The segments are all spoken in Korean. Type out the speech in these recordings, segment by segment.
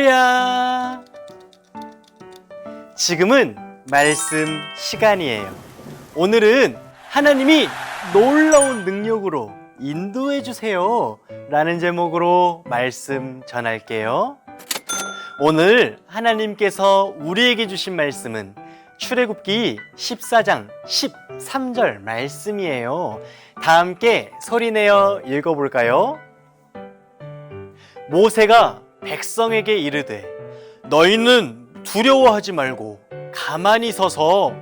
할렐루야! 지금은 말씀 시간이에요. 오늘은 하나님이 놀라운 능력으로 인도해 주세요. 라는 제목으로 말씀 전할게요. 오늘 하나님께서 우리에게 주신 말씀은 출애굽기 14장 13절 말씀이에요. 다 함께 소리내어 읽어볼까요? 모세가 백성에게 이르되 너희는 두려워하지 말고 가만히 서서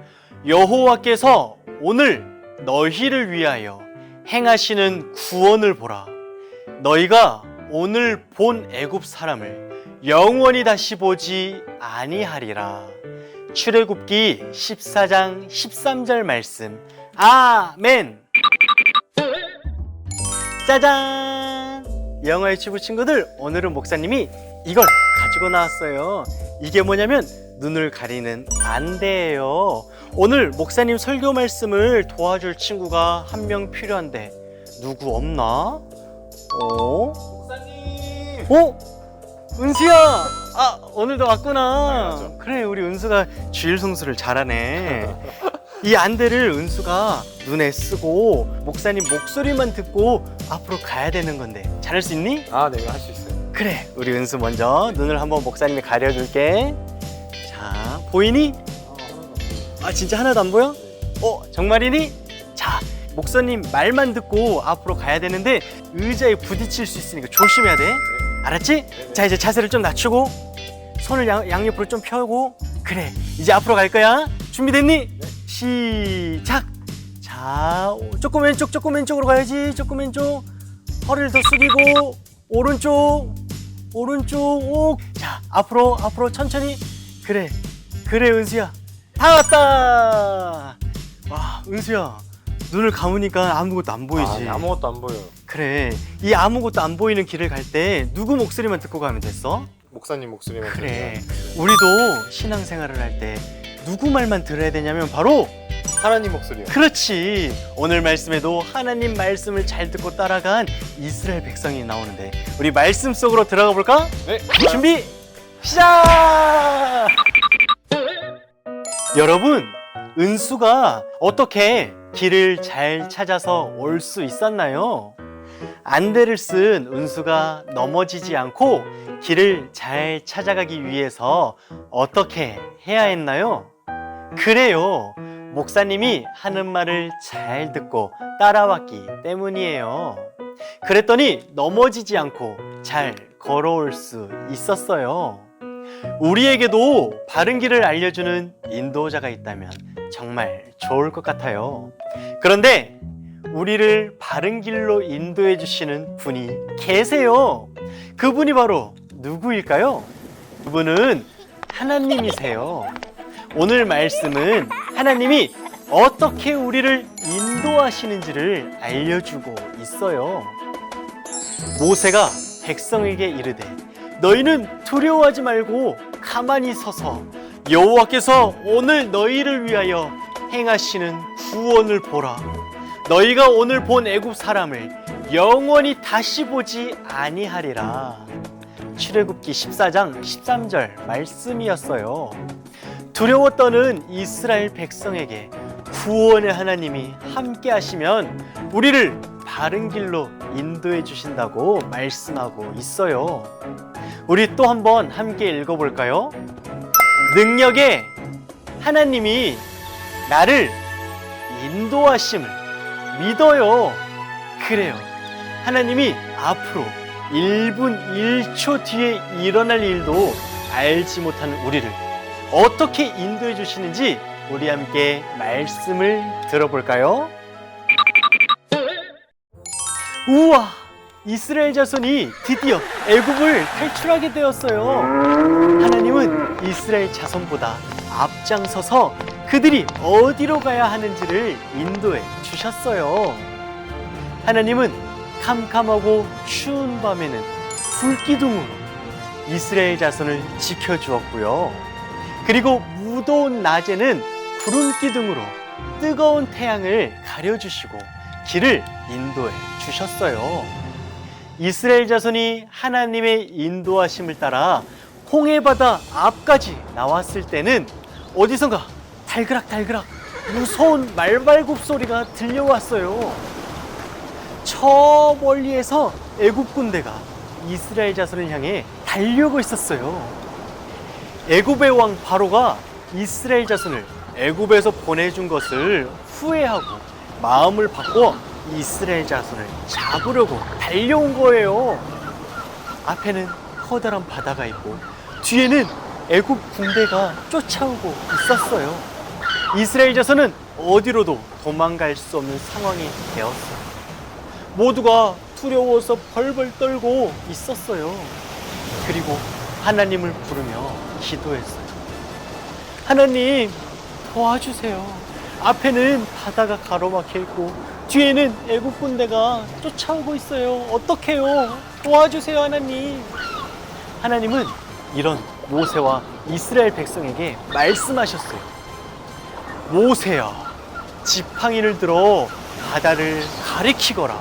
여호와께서 오늘 너희를 위하여 행하시는 구원을 보라. 너희가 오늘 본 애굽 사람을 영원히 다시 보지 아니하리라. 출애굽기 14장 13절 말씀. 아멘. 짜잔! 영어 유치부 친구들, 오늘은 목사님이 이걸 가지고 나왔어요. 이게 뭐냐면 눈을 가리는 안대예요. 오늘 목사님 설교 말씀을 도와줄 친구가 한 명 필요한데 누구 없나? 어? 목사님. 어? 은수야! 아, 오늘도 왔구나. 당연하죠. 그래, 우리 은수가 주일 성수를 잘하네. 이 안대를 은수가 눈에 쓰고 목사님 목소리만 듣고 앞으로 가야 되는 건데 잘할 수 있니? 아, 네, 할수 있어요. 그래, 우리 은수 먼저 눈을 한번 목사님이 가려줄게. 자, 보이니? 아, 진짜 하나도 안 보여? 어, 정말이니? 자, 목사님 말만 듣고 앞으로 가야 되는데 의자에 부딪힐 수 있으니까 조심해야 돼. 알았지? 자, 이제 자세를 좀 낮추고 손을 양, 양옆으로 좀 펴고 그래, 이제 앞으로 갈 거야. 준비됐니? 시작. 자, 조금 왼쪽, 조금 왼쪽으로 가야지. 조금 왼쪽. 허리를 더 숙이고 오른쪽, 오른쪽. 오. 자, 앞으로, 앞으로 천천히. 그래, 그래, 은수야. 다 왔다. 와, 은수야. 눈을 감으니까 아무것도 안 보이지. 아, 아무것도 안 보여요. 그래. 이 아무것도 안 보이는 길을 갈 때 누구 목소리만 듣고 가면 됐어? 목사님 목소리만 그래. 들으면. 우리도 신앙생활을 할때 누구 말만 들어야 되냐면 바로 하나님 목소리요. 그렇지. 오늘 말씀에도 하나님 말씀을 잘 듣고 따라간 이스라엘 백성이 나오는데 우리 말씀 속으로 들어가 볼까? 네. 준비 시작! 여러분, 은수가 어떻게 길을 잘 찾아서 올 수 있었나요? 안대를 쓴 은수가 넘어지지 않고 길을 잘 찾아가기 위해서 어떻게 해야 했나요? 그래요. 목사님이 하는 말을 잘 듣고 따라왔기 때문이에요. 그랬더니 넘어지지 않고 잘 걸어올 수 있었어요. 우리에게도 바른 길을 알려주는 인도자가 있다면 정말 좋을 것 같아요. 그런데 우리를 바른 길로 인도해 주시는 분이 계세요. 그분이 바로 누구일까요? 그분은 하나님이세요. 오늘 말씀은 하나님이 어떻게 우리를 인도하시는지를 알려주고 있어요. 모세가 백성에게 이르되 너희는 두려워하지 말고 가만히 서서 여호와께서 오늘 너희를 위하여 행하시는 구원을 보라. 너희가 오늘 본 애굽 사람을 영원히 다시 보지 아니하리라. 출애굽기 14장 13절 말씀이었어요. 두려워 떠는 이스라엘 백성에게 구원의 하나님이 함께 하시면 우리를 바른 길로 인도해 주신다고 말씀하고 있어요. 우리 또 한번 함께 읽어볼까요? 능력의 하나님이 나를 인도하심을 믿어요. 그래요. 하나님이 앞으로 1분 1초 뒤에 일어날 일도 알지 못하는 우리를 어떻게 인도해 주시는지 우리 함께 말씀을 들어볼까요? 우와! 이스라엘 자손이 드디어 애굽을 탈출하게 되었어요. 하나님은 이스라엘 자손보다 앞장서서 그들이 어디로 가야 하는지를 인도해 주셨어요. 하나님은 캄캄하고 추운 밤에는 불기둥으로 이스라엘 자손을 지켜주었고요. 그리고 무더운 낮에는 구름 기둥으로 뜨거운 태양을 가려주시고 길을 인도해 주셨어요. 이스라엘 자손이 하나님의 인도하심을 따라 홍해바다 앞까지 나왔을 때는 어디선가 달그락달그락 무서운 말발굽 소리가 들려왔어요. 저 멀리에서 애굽 군대가 이스라엘 자손을 향해 달려오고 있었어요. 애굽의 왕 바로가 이스라엘 자손을 애굽에서 보내준 것을 후회하고 마음을 바꿔 이스라엘 자손을 잡으려고 달려온 거예요. 앞에는 커다란 바다가 있고 뒤에는 애굽 군대가 쫓아오고 있었어요. 이스라엘 자손은 어디로도 도망갈 수 없는 상황이 되었어요. 모두가 두려워서 벌벌 떨고 있었어요. 그리고 하나님을 부르며 기도했어요. 하나님, 도와주세요. 앞에는 바다가 가로막혀 있고 뒤에는 애국 군대가 쫓아오고 있어요. 어떡해요? 도와주세요, 하나님. 하나님은 이런 모세와 이스라엘 백성에게 말씀하셨어요. 모세야, 지팡이를 들어 바다를 가리키거라.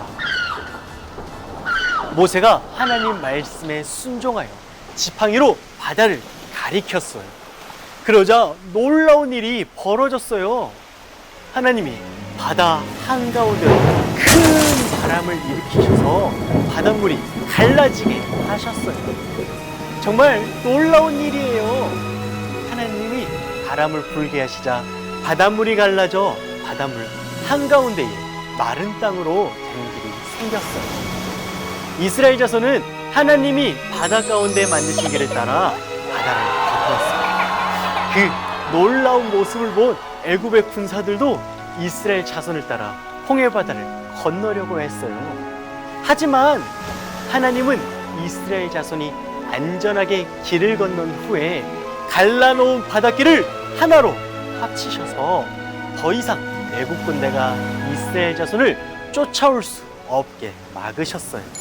모세가 하나님 말씀에 순종하여 지팡이로 바다를 가리켰어요. 그러자 놀라운 일이 벌어졌어요. 하나님이 바다 한가운데로 큰 바람을 일으키셔서 바닷물이 갈라지게 하셨어요. 정말 놀라운 일이에요. 하나님이 바람을 불게 하시자 바닷물이 갈라져 바닷물 한가운데에 마른 땅으로 된 길이 생겼어요. 이스라엘 자손은 하나님이 바다 가운데 만드신 길을 따라 바다를 건넜습니다. 그 놀라운 모습을 본 애굽의 군사들도 이스라엘 자손을 따라 홍해 바다를 건너려고 했어요. 하지만 하나님은 이스라엘 자손이 안전하게 길을 건넌 후에 갈라놓은 바닷길을 하나로 합치셔서 더 이상 애굽 군대가 이스라엘 자손을 쫓아올 수 없게 막으셨어요.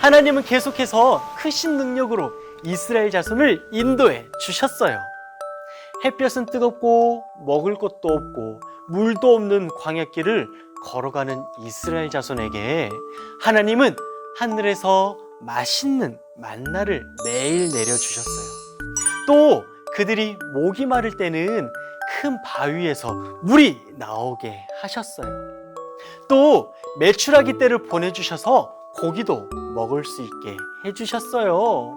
하나님은 계속해서 크신 능력으로 이스라엘 자손을 인도해 주셨어요. 햇볕은 뜨겁고 먹을 것도 없고 물도 없는 광야길을 걸어가는 이스라엘 자손에게 하나님은 하늘에서 맛있는 만나를 매일 내려주셨어요. 또 그들이 목이 마를 때는 큰 바위에서 물이 나오게 하셨어요. 또 메추라기 떼를 보내주셔서 고기도 먹을 수 있게 해주셨어요.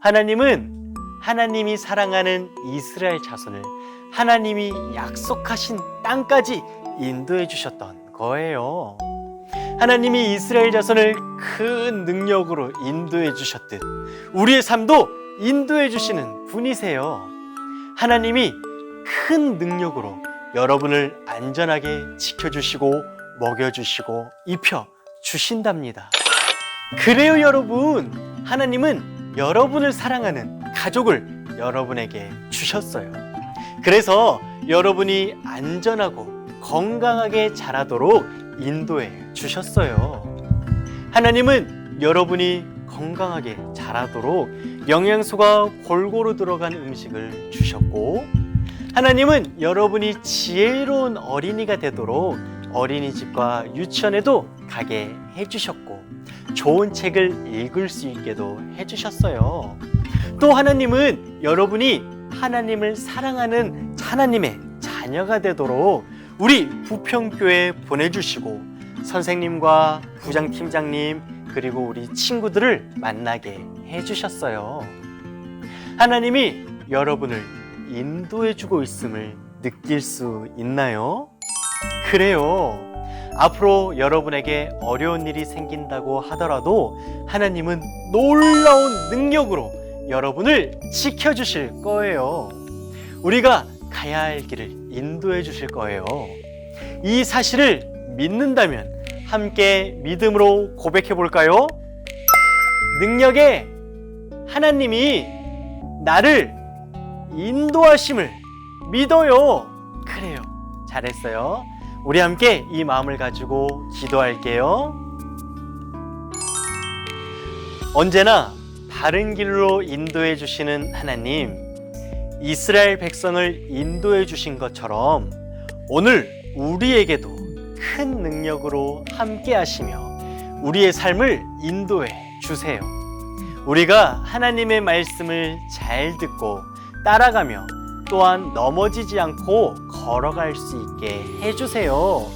하나님은 하나님이 사랑하는 이스라엘 자손을 하나님이 약속하신 땅까지 인도해 주셨던 거예요. 하나님이 이스라엘 자손을 큰 능력으로 인도해 주셨듯 우리의 삶도 인도해 주시는 분이세요. 하나님이 큰 능력으로 여러분을 안전하게 지켜주시고 먹여주시고 입혀 주신답니다. 그래요, 여러분. 하나님은 여러분을 사랑하는 가족을 여러분에게 주셨어요. 그래서 여러분이 안전하고 건강하게 자라도록 인도해 주셨어요. 하나님은 여러분이 건강하게 자라도록 영양소가 골고루 들어간 음식을 주셨고, 하나님은 여러분이 지혜로운 어린이가 되도록 어린이집과 유치원에도 가게 해주셨고, 좋은 책을 읽을 수 있게도 해주셨어요. 또 하나님은 여러분이 하나님을 사랑하는 하나님의 자녀가 되도록 우리 부평교회 보내주시고 선생님과 부장팀장님 그리고 우리 친구들을 만나게 해주셨어요. 하나님이 여러분을 인도해주고 있음을 느낄 수 있나요? 그래요. 앞으로 여러분에게 어려운 일이 생긴다고 하더라도 하나님은 놀라운 능력으로 여러분을 지켜주실 거예요. 우리가 가야 할 길을 인도해 주실 거예요. 이 사실을 믿는다면 함께 믿음으로 고백해 볼까요? 능력의 하나님이 나를 인도하심을 믿어요. 그래요. 잘했어요. 우리 함께 이 마음을 가지고 기도할게요. 언제나 바른 길로 인도해 주시는 하나님, 이스라엘 백성을 인도해 주신 것처럼 오늘 우리에게도 큰 능력으로 함께 하시며 우리의 삶을 인도해 주세요. 우리가 하나님의 말씀을 잘 듣고 따라가며 또한 넘어지지 않고 걸어갈 수 있게 해주세요.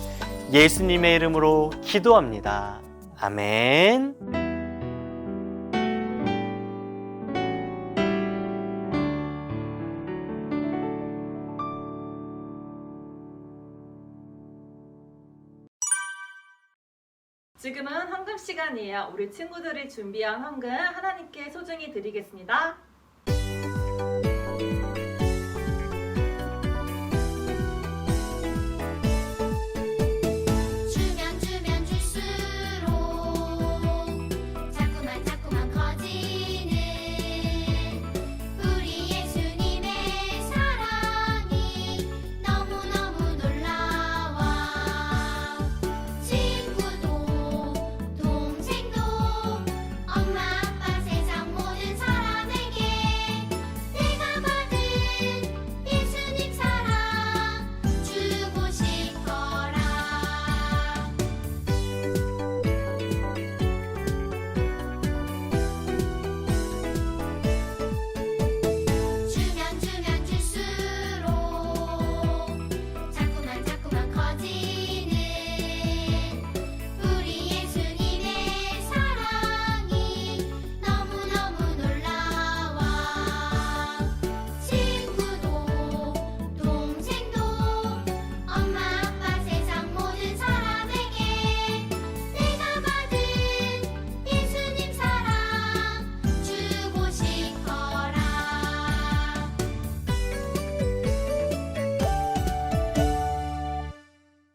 예수님의 이름으로 기도합니다. 아멘. 지금은 헌금 시간이에요. 우리 친구들이 준비한 헌금 하나님께 소중히 드리겠습니다.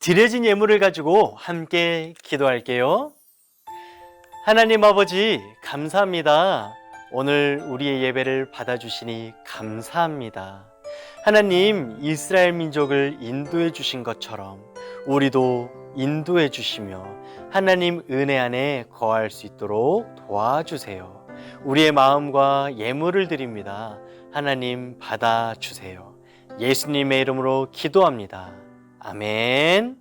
드려진 예물을 가지고 함께 기도할게요. 하나님 아버지, 감사합니다. 오늘 우리의 예배를 받아주시니 감사합니다. 하나님, 이스라엘 민족을 인도해 주신 것처럼 우리도 인도해 주시며 하나님 은혜 안에 거할 수 있도록 도와주세요. 우리의 마음과 예물을 드립니다. 하나님 받아주세요. 예수님의 이름으로 기도합니다. 아멘.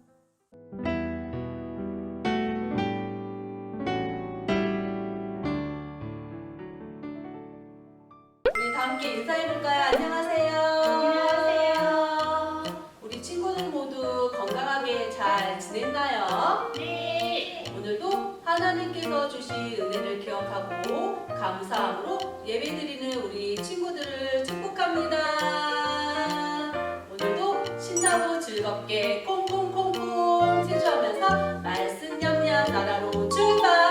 우리 다 함께 인사해볼까요? 안녕하세요. 안녕하세요. 우리 친구들 모두 건강하게 잘 지냈나요? 네. 오늘도 하나님께서 주신 은혜를 기억하고 감사함으로 예배드리는 우리 친구들을 축복합니다. 즐겁게 콩콩콩콩 세주하면서 말씀 냠냠 나라로 출발!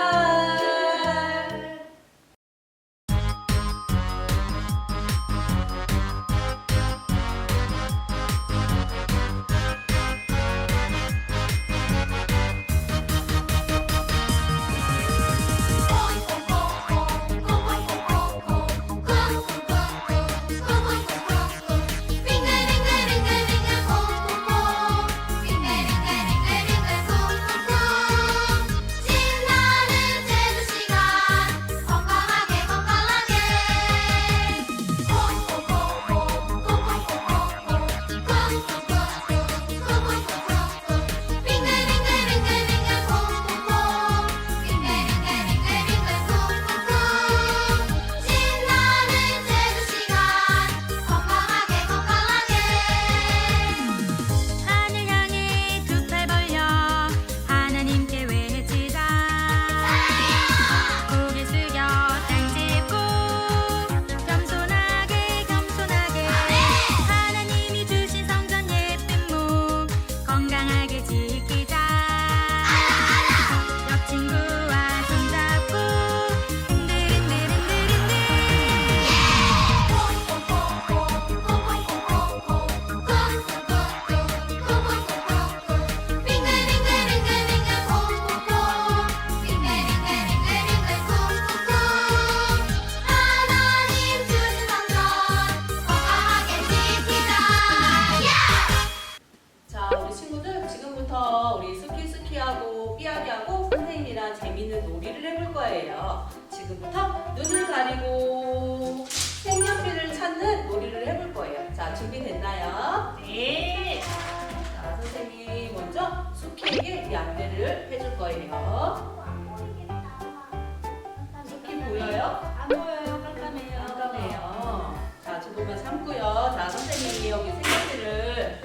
선생님이 여기 색연필을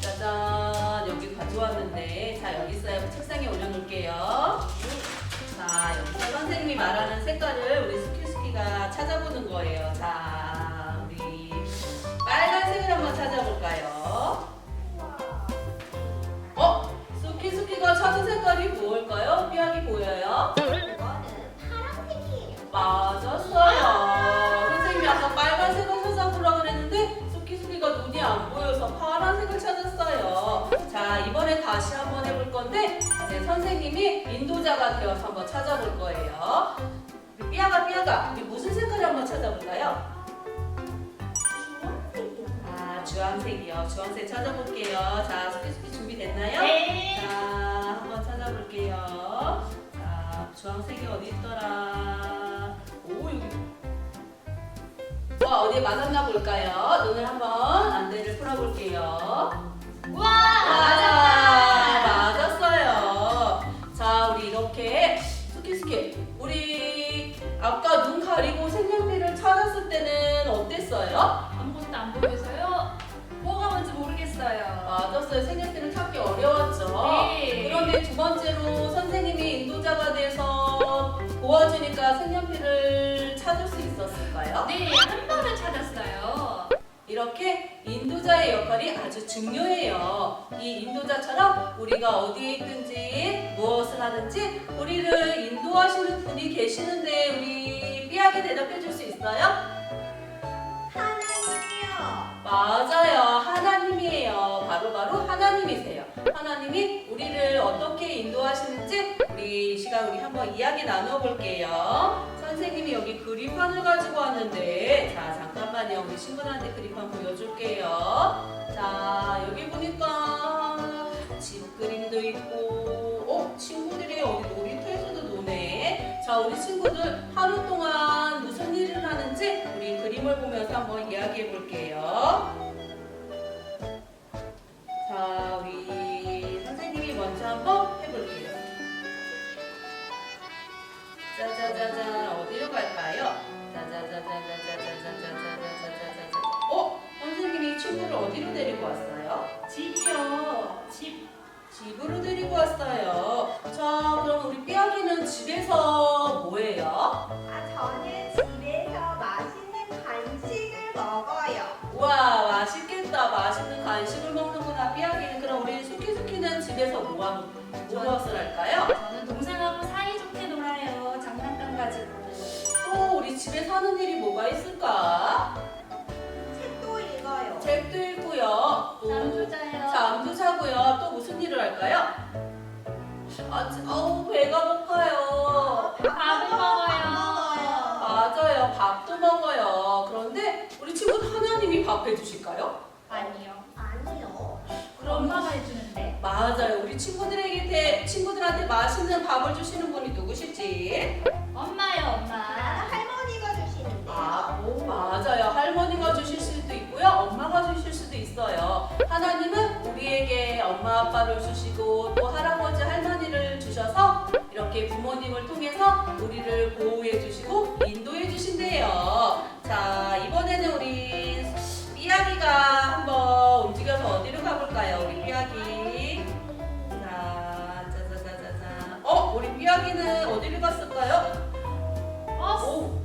짜잔 여기 가져왔는데 자 여기 있어요. 그 책상에 올려놓을게요. 자 여기서 선생님이 말하는 색깔을 우리 스키스키가 찾아보는 거예요. 자 우리 빨간색을 한번 찾아볼까요? 어? 스키스키가 찾은 색깔이 무엇일까요? 삐약이 보여요? 이거는 파란색이에요. 맞았어요. 다시 한번 해볼 건데 이제 선생님이 인도자가 되어서 한번 찾아볼 거예요. 우리 삐아가 삐아가 우리 무슨 색깔을 한번 찾아볼까요? 주황색이요. 아 주황색이요. 주황색 찾아볼게요. 자 수키수키 준비됐나요? 네. 자, 한번 찾아볼게요. 자, 주황색이 어디 있더라? 오, 여기. 와, 어디에 맞았나 볼까요? 눈을 한번 안대를 풀어볼게요. 와. 맞았어요. 자, 우리 이렇게 스키스키. 우리 아까 눈 가리고 색연필을 찾았을 때는 어땠어요? 아무것도 안 보여서요. 뭐가 뭔지 모르겠어요. 맞았어요. 색연필을 찾기 어려웠죠? 네. 그런데 두 번째로 선생님이 인도자가 돼서 도와주니까 색연필을 찾을 수 있었을까요? 네, 한 번을 찾았어요. 이렇게 인도자의 역할이 아주 중요해요. 이 인도자처럼 우리가 어디에 있든지 무엇을 하든지 우리를 인도하시는 분이 계시는데 우리 삐하게 대답해 줄 수 있어요? 하나님이요. 맞아요. 하나님이에요. 바로바로 하나님이세요. 하나님이 우리를 어떻게 인도하시는지 우리 이 시간 우리 한번 이야기 나눠 볼게요. 선생님이 여기 그림판을 가지고 왔는데 자 잠깐만요. 우리 친구들한테 그림판 보여줄게요. 자 여기 보니까 집 그림도 있고 어 친구들이 어디 놀이터에서도 노네. 자 우리 친구들 하루 동안 무슨 일을 하는지 우리 그림을 보면서 한번 이야기해 볼게요. 자 우리 선생님이 먼저 한번 짜자자자 어디로 갈까요? 짜자자자자자자자자자자자자자. 어 선생님이 친구를 어디로 데리고 왔어요? 집이요. 집. 집으로 데리고 왔어요. 자 그럼 우리 삐아기는 집에서 뭐해요? 아, 저는 집에서 맛있는 간식을 먹어요. 우와 맛있겠다 맛있는 간식을 먹는구나 삐아기는 그럼 우리 수키수키는 집에서 뭐하, 무엇을 할까요? 집에 하는 일이 뭐가 있을까? 책도 읽어요. 책도 읽고요 또 잠도 자요. 잠도 자고요 또 무슨 일을 할까요? 아, 지- 아우 배가 고파요 밥을 먹어요. 맞아요 밥도 먹어요 그런데 우리 친구는 하나님이 밥 해주실까요? 아니요. 아니요. 그럼 엄마가 해주는데. 맞아요 우리 친구들에게 대- 친구들한테 맛있는 밥을 주시는 분이 누구시지? 엄마요, 아, 엄마. 맞아요. 할머니가 주실 수도 있고요. 엄마가 주실 수도 있어요. 하나님은 우리에게 엄마 아빠를 주시고 또 할아버지 할머니를 주셔서 이렇게 부모님을 통해서 우리를 보호해 주시고 인도해 주신대요. 자, 이번에는 우리 삐아기가 한번 움직여서 어디로 가볼까요? 우리 삐아기. 자, 짜자자자자. 어, 우리 삐아기는 어디로 갔을까요? 버스. 오,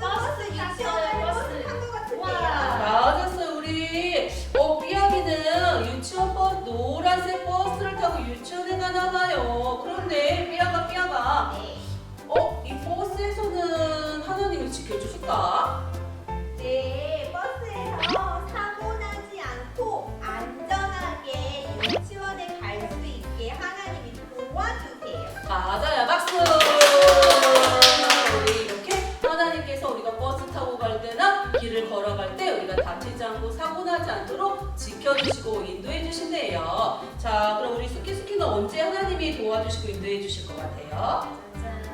버스, 유치원에 버스. 탄것 같은데요. 맞았어요 우리 어 삐아기는 유치원 버스 노란색 버스를 타고 유치원에 가나 봐요 그런데 삐아가 삐아가 네. 어 이 버스에서는 하나님을 지켜주실까? 않고 사고 나지 않도록 지켜주시고 인도해 주신대요 자 그럼 우리 수키수키는 언제 하나님이 도와주시고 인도해 주실 것 같아요? 짜잔.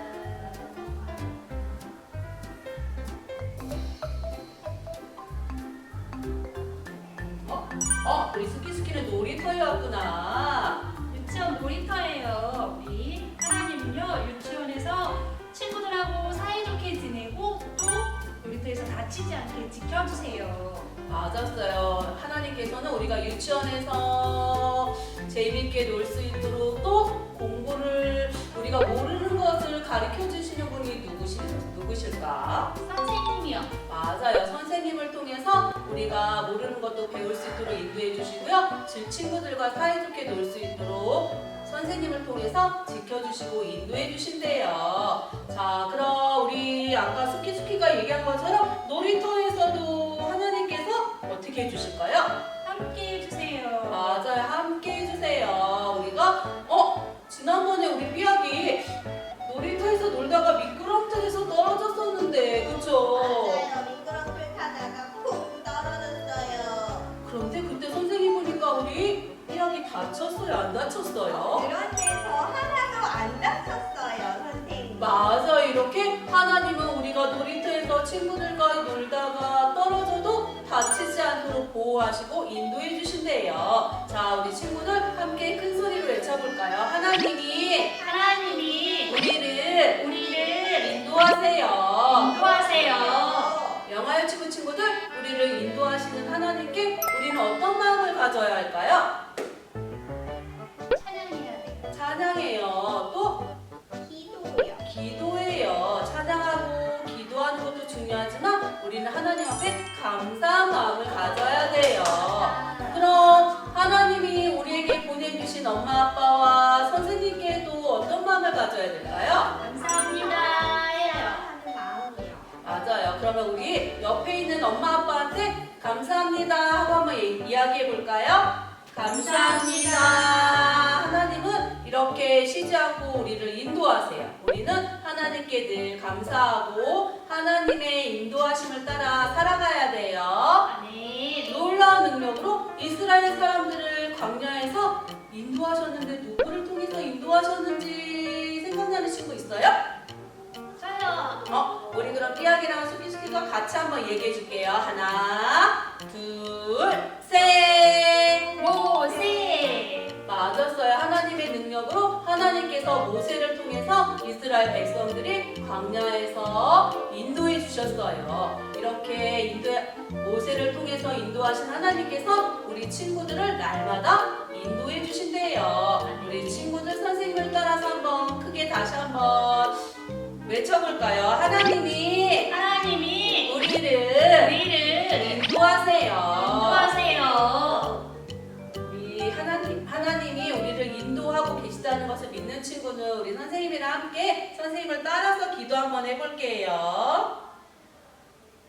어, 우리 스키스키는 놀이터에 왔구나. 유치원 놀이터예요. 우리 하나님은요 유치원에서 친구들하고 사이좋게 지내고 또 놀이터에서 다 다치지 않게 지켜주세요. 맞았어요. 하나님께서는 우리가 유치원에서 재밌게 놀 수 있도록 또 공부를 우리가 모르는 것을 가르쳐 주시는 분이 누구시, 누구실까? 선생님이요. 맞아요. 선생님을 통해서 우리가 모르는 것도 배울 수 있도록 인도해 주시고요. 질 친구들과 사이좋게 놀 수 있도록 선생님을 통해서 지켜주시고 인도해 주신대요. 자, 그럼 우리 아까 스키스키가 얘기한 것처럼 놀이터에서도 어떻게 해주실까요? 함께 해주세요. 맞아요. 함께 해주세요. 우리가, 어? 지난번에 우리 삐약이 놀이터에서 놀다가 미끄럼틀에서 떨어졌었는데, 그쵸? 맞아요. 미끄럼틀 타다가 푹 떨어졌어요. 그런데 그때 선생님 보니까 우리 삐약이 다쳤어요? 안 다쳤어요? 그런데 저 하나도 안 다쳤어요, 선생님. 맞아 이렇게 하나님은 우리가 놀이터에서 친구들과 놀다가 보호하시고 인도해 주신대요. 자 우리 친구들 함께 큰 소리로 외쳐볼까요? 하나님이 하나님이 우리를 우리를 인도하세요. 인도하세요. 영화 유치부 친구들 우리를 인도하시는 하나님께 우리는 어떤 마음을 가져야 할까요? 찬양해야 돼요. 찬양해요. 또 우리는 하나님 앞에 감사한 마음을 가져야 돼요. 그럼 하나님이 우리에게 보내주신 엄마 아빠와 선생님께도 어떤 마음을 가져야 될까요? 감사합니다. 하는 마음이요. 맞아요. 그러면 우리 옆에 있는 엄마 아빠한테 감사합니다 하고 한번 이- 이야기해 볼까요? 감사합니다. 하나님은 이렇게 쉬지 않고 우리를 인도하세요. 우리는 하나님께 늘 감사하고 하나님의 인도하심을 따라 살아가야 돼요. 아멘. 놀라운 능력으로 이스라엘 사람들을 광야에서 인도하셨는데 누구를 통해서 인도하셨는지 생각나는 친구 있어요? 저요. 어, 우리 그럼 삐약이랑 수비수기가 같이 한번 얘기해 줄게요. 하나, 둘, 셋. 모세. 맞았어요. 하나님의 능력으로 하나님께서 모세를 통해서 이스라엘 백성들이 광야에서 인도해 주셨어요. 이렇게 인도 모세를 통해서 인도하신 하나님께서 우리 친구들을 날마다 인도해 주신대요. 우리 친구들 선생님을 따라서 한번 크게 다시 한번 외쳐볼까요? 하나님이 하나님이 우리를 우리를 인도하세요. 인도하세요. 하나님이 우리를 인도하고 계시다는 것을 믿는 친구는 우리 선생님이랑 함께 선생님을 따라서 기도 한번 해볼게요.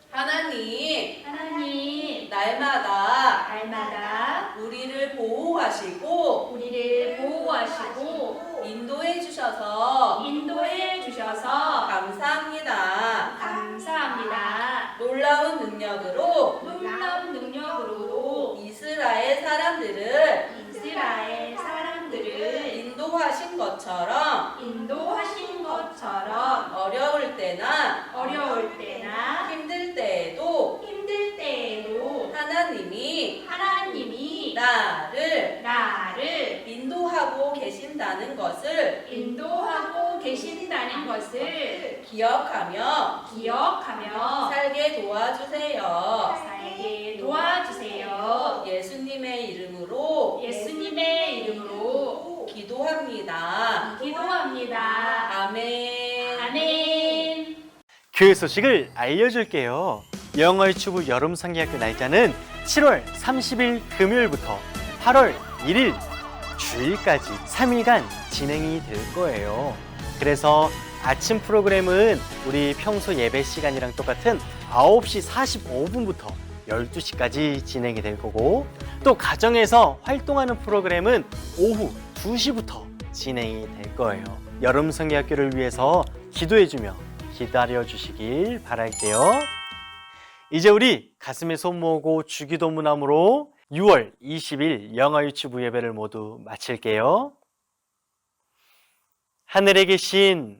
하나님, 하나님 날마다 날마다 우리를 보호하시고 우리를 보호하시고 인도해 주셔서 인도해 주셔서 감사합니다. 감사합니다. 놀라운 능력으로 놀라운 능력으로 이스라엘 사람들을 이스라엘 사람들을 인도하신 것처럼 인도하신 것처럼 어려울 때나 어려울 때나 힘들 때에도 힘들 때에도 하나님이 하나님이 나를 나를 인도하고 계신다는 것을 인도하고 계신다는 것을 기억하며 기억하며 살게 도와주세요. 살게 도와주세요. 예수님의 이름으로 예수님의 이름으로 기도합니다. 기도합니다. 아멘. 아멘. 그 소식을 알려줄게요. 영어 유튜브 여름 상기학교 날짜는 7월 30일 금요일부터 8월 1일 주일까지 3일간 진행이 될 거예요. 그래서 아침 프로그램은 우리 평소 예배 시간이랑 똑같은 9시 45분부터 12시까지 진행이 될 거고 또 가정에서 활동하는 프로그램은 오후 2시부터 진행이 될 거예요. 여름 성경학교를 위해서 기도해주며 기다려 주시길 바랄게요. 이제 우리 가슴에 손 모으고 주기도 문함으로 6월 20일 영어 유치부 예배를 모두 마칠게요. 하늘에 계신